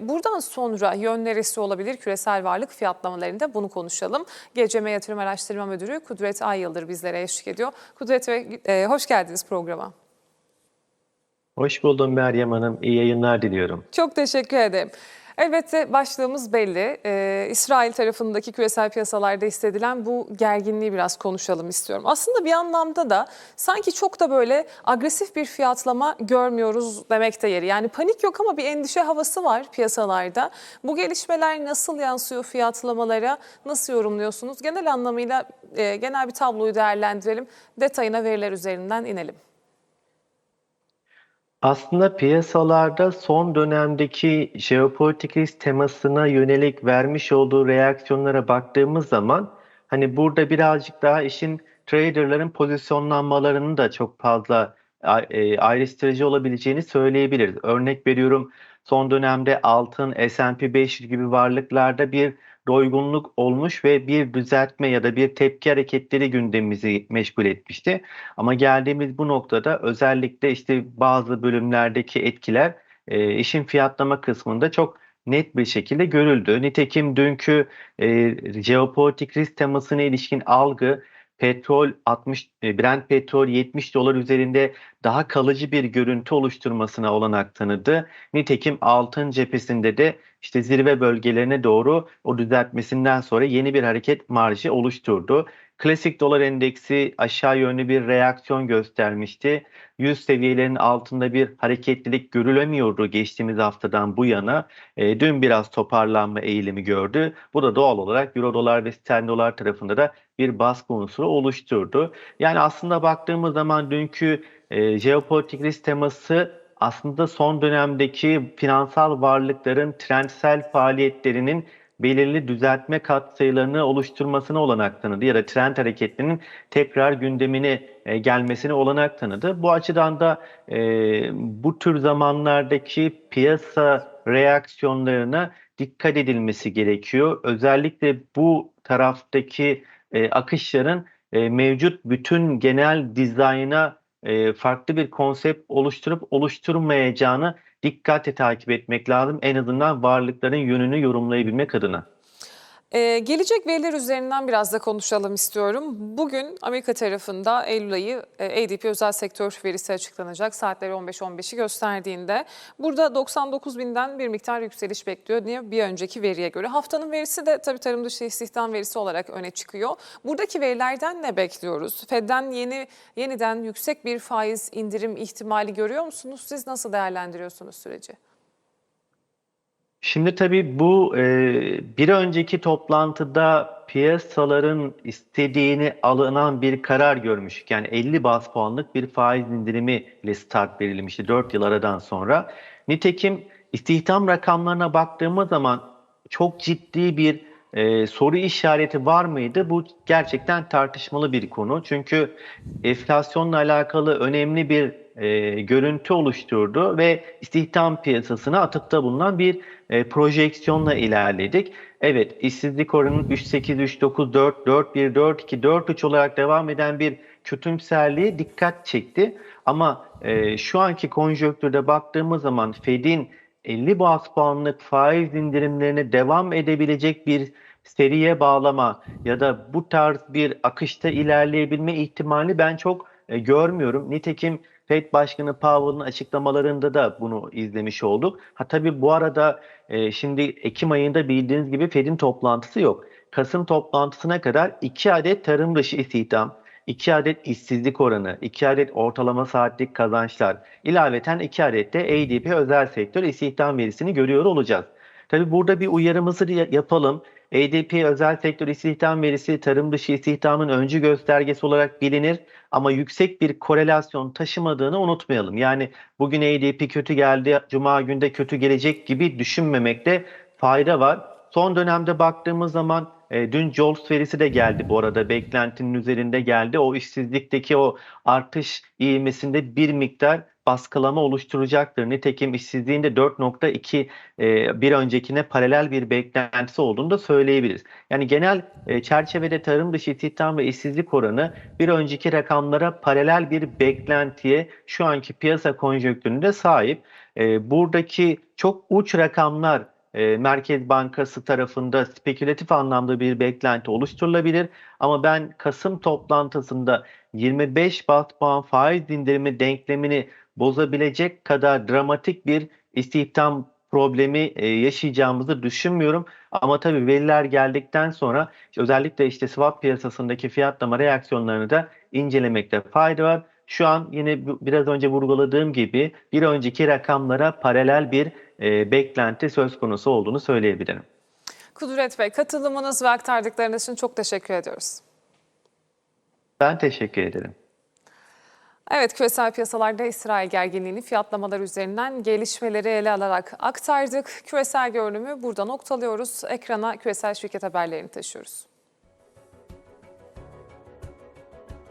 Buradan sonra yön neresi olabilir küresel varlık fiyatlamalarında bunu konuşalım. GCM Yatırım Araştırma Müdürü Kudret Ay Yıldır bizlere eşlik ediyor. Kudret Bey e, hoş geldiniz programa. Hoş buldum Meryem Hanım. İyi yayınlar diliyorum. Çok teşekkür ederim. Elbette başlığımız belli. Ee, İsrail tarafındaki küresel piyasalarda hissedilen bu gerginliği biraz konuşalım istiyorum. Aslında bir anlamda da sanki çok da böyle agresif bir fiyatlama görmüyoruz demek de yeri. Yani panik yok ama bir endişe havası var piyasalarda. Bu gelişmeler nasıl yansıyor fiyatlamalara? Nasıl yorumluyorsunuz? Genel anlamıyla e, genel bir tabloyu değerlendirelim. Detayına veriler üzerinden inelim. Aslında piyasalarda son dönemdeki jeopolitik risk temasına yönelik vermiş olduğu reaksiyonlara baktığımız zaman hani burada birazcık daha işin traderların pozisyonlanmalarının da çok fazla e, ayrıştırıcı olabileceğini söyleyebiliriz. Örnek veriyorum son dönemde altın, S&P 500 gibi varlıklarda bir doygunluk olmuş ve bir düzeltme ya da bir tepki hareketleri gündemimizi meşgul etmişti. Ama geldiğimiz bu noktada özellikle işte bazı bölümlerdeki etkiler e, işin fiyatlama kısmında çok net bir şekilde görüldü. Nitekim dünkü e, jeopolitik risk temasına ilişkin algı petrol 60 e, Brent petrol 70 dolar üzerinde daha kalıcı bir görüntü oluşturmasına olanak tanıdı. Nitekim altın cephesinde de işte zirve bölgelerine doğru o düzeltmesinden sonra yeni bir hareket marjı oluşturdu. Klasik dolar endeksi aşağı yönlü bir reaksiyon göstermişti. 100 seviyelerinin altında bir hareketlilik görülemiyordu geçtiğimiz haftadan bu yana. E, dün biraz toparlanma eğilimi gördü. Bu da doğal olarak Euro dolar ve sterlin dolar tarafında da bir baskı unsuru oluşturdu. Yani aslında baktığımız zaman dünkü e, jeopolitik risk teması aslında son dönemdeki finansal varlıkların trendsel faaliyetlerinin belirli düzeltme katsayılarını oluşturmasına olanak tanıdı ya da trend hareketlerinin tekrar gündemine e, gelmesine olanak tanıdı. Bu açıdan da e, bu tür zamanlardaki piyasa reaksiyonlarına dikkat edilmesi gerekiyor. Özellikle bu taraftaki e, akışların e, mevcut bütün genel dizayna e, farklı bir konsept oluşturup oluşturmayacağını dikkatle takip etmek lazım. En azından varlıkların yönünü yorumlayabilmek adına. Ee, gelecek veriler üzerinden biraz da konuşalım istiyorum. Bugün Amerika tarafında Eylül ayı e, ADP özel sektör verisi açıklanacak. Saatleri 15-15'i gösterdiğinde burada 99 binden bir miktar yükseliş bekliyor diye bir önceki veriye göre. Haftanın verisi de tabii tarım dışı istihdam verisi olarak öne çıkıyor. Buradaki verilerden ne bekliyoruz? Fed'den yeni yeniden yüksek bir faiz indirim ihtimali görüyor musunuz? Siz nasıl değerlendiriyorsunuz süreci? Şimdi tabii bu e, bir önceki toplantıda piyasaların istediğini alınan bir karar görmüştük. Yani 50 bas puanlık bir faiz indirimi ile start verilmişti 4 yıl aradan sonra. Nitekim istihdam rakamlarına baktığımız zaman çok ciddi bir e, soru işareti var mıydı? Bu gerçekten tartışmalı bir konu. Çünkü enflasyonla alakalı önemli bir e, görüntü oluşturdu ve istihdam piyasasına atıkta bulunan bir e, projeksiyonla ilerledik. Evet işsizlik oranının 3.8, 3.9, 4, 4.1, 4.2, 4.3 olarak devam eden bir kötümserliğe dikkat çekti. Ama e, şu anki konjonktürde baktığımız zaman Fed'in 50 bas puanlık faiz indirimlerine devam edebilecek bir seriye bağlama ya da bu tarz bir akışta ilerleyebilme ihtimali ben çok e, görmüyorum. Nitekim Fed Başkanı Powell'ın açıklamalarında da bunu izlemiş olduk. Ha tabii bu arada e, şimdi Ekim ayında bildiğiniz gibi Fed'in toplantısı yok. Kasım toplantısına kadar 2 adet tarım dışı istihdam, 2 adet işsizlik oranı, 2 adet ortalama saatlik kazançlar, ilaveten 2 adet de ADP özel sektör istihdam verisini görüyor olacağız. Tabii burada bir uyarımızı yapalım. ADP özel sektör istihdam verisi tarım dışı istihdamın öncü göstergesi olarak bilinir ama yüksek bir korelasyon taşımadığını unutmayalım. Yani bugün ADP kötü geldi, cuma günde kötü gelecek gibi düşünmemekte fayda var. Son dönemde baktığımız zaman e, dün Jobs verisi de geldi bu arada beklentinin üzerinde geldi. O işsizlikteki o artış ivmesinde bir miktar baskılama oluşturacaktır. Nitekim işsizliğin de 4.2 e, bir öncekine paralel bir beklentisi olduğunu da söyleyebiliriz. Yani genel e, çerçevede tarım dışı istihdam ve işsizlik oranı bir önceki rakamlara paralel bir beklentiye şu anki piyasa konjonktüründe sahip. E, buradaki çok uç rakamlar e, Merkez Bankası tarafında spekülatif anlamda bir beklenti oluşturulabilir. Ama ben Kasım toplantısında 25 bas puan faiz indirimi denklemini bozabilecek kadar dramatik bir istihdam problemi e, yaşayacağımızı düşünmüyorum. Ama tabii veriler geldikten sonra özellikle işte swap piyasasındaki fiyatlama reaksiyonlarını da incelemekte fayda var. Şu an yine biraz önce vurguladığım gibi bir önceki rakamlara paralel bir e, beklenti söz konusu olduğunu söyleyebilirim. Kudret Bey katılımınız ve aktardıklarınız için çok teşekkür ediyoruz. Ben teşekkür ederim. Evet, küresel piyasalarda İsrail gerginliğini fiyatlamalar üzerinden gelişmeleri ele alarak aktardık. Küresel görünümü burada noktalıyoruz. Ekrana küresel şirket haberlerini taşıyoruz.